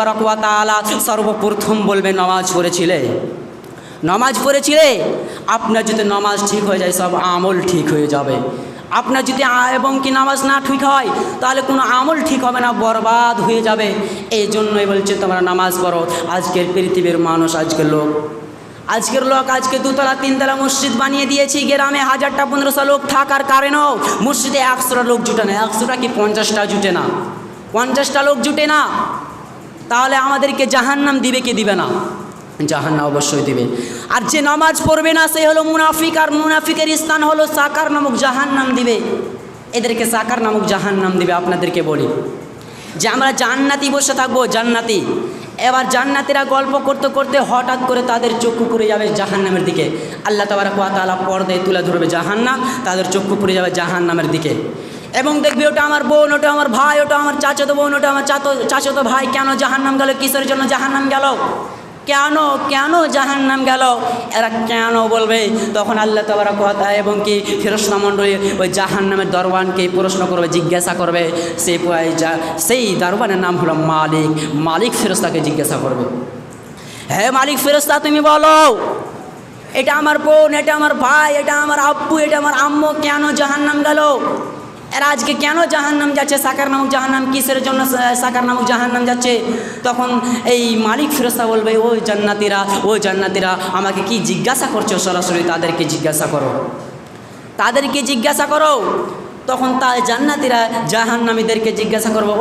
তাআলা সর্বপ্রথম বলবে, নামাজ পড়েছিলে? নামাজ পড়েছিলে? আপনার যদি নামাজ ঠিক হয়ে যায়, সব আমল ঠিক হয়ে যাবে। আপনার যদি এবং কি নামাজ না ঠিক হয়, তাহলে কোনো আমল ঠিক হবে না, বরবাদ হয়ে যাবে। এই জন্যই বলছে, তোমরা নামাজ পড়ো। আজকের পৃথিবীর মানুষ, আজকের লোক। আজকের লোক আজকে দুতলা, তিনতলা মসজিদ বানিয়ে দিয়েছি, গ্রামে হাজারটা, পনেরোশো লোক থাকার কারণেও মসজিদে একশোটা লোক জুটে না। একশোটা কি পঞ্চাশটা জুটে না? পঞ্চাশটা লোক জুটে না? তাহলে আমাদেরকে জাহান্নাম দিবে কি দিবে না? জাহান্নাম অবশ্যই দিবে। আর যে নামাজ পড়বে না, সে হলো মুনাফিক, আর মুনাফিকের স্থান হলো সাকার নামক জাহান্নাম দিবে। এদেরকে সাকার নামক জাহান্নাম দিবে, আপনাদেরকে বলি। যে আমরা জান্নাতি বসে থাকব, জান্নাতি। এবার জান্নাতিরা গল্প করতে করতে হঠাৎ করে তাদের চক্ষু পুড়ে যাবে জাহান্নামের দিকে। আল্লাহ তাবারাক ওয়া পর্দায় তুলে ধরবে জাহান্নাম, তাদের চক্ষু পুড়ে যাবে জাহান্নামের দিকে। এবং দেখবি ওটা আমার বোন, ওটা আমার ভাই, ওটা আমার চাচাতো বোন, ওটা আমার চাতো, চাচাতো ভাই, কেন জাহান্নাম গেল? কিসের জন্য জাহান্নাম গেল? কেন কেন জাহান নাম গেল? এরা কেন বলবে? তখন আল্লাহ তাবারা কথা এবং কি ফেরস্তা মণ্ডলী ওই জাহান্নামের দরবানকে প্রশ্ন করবে, জিজ্ঞাসা করবে, সে পুরাই যা- সেই দরবানের নাম হলো মালিক। মালিক ফেরস্তাকে জিজ্ঞাসা করবে। হ্যাঁ মালিক ফেরস্তা তুমি বলো, এটা আমার বোন, এটা আমার ভাই, এটা আমার আব্বু, এটা আমার আম্মু, কেন জাহান নাম গেল? এরা আজকে কেন জাহান্নাম যাচ্ছে? সাকার নামক জাহান্নাম কিসের জন্য সাকার নামক জাহান্নাম যাচ্ছে? তখন এই মালিক ফেরস্তা বলবে, ও জান্নাতিরা ও জান্নাতিরা, আমাকে কি জিজ্ঞাসা করছ? সরাসরি তাদেরকে জিজ্ঞাসা করো। তাদেরকে জিজ্ঞাসা করো। তখন তা জান্নাতিরা জাহান্নামীদেরকে জিজ্ঞাসা করব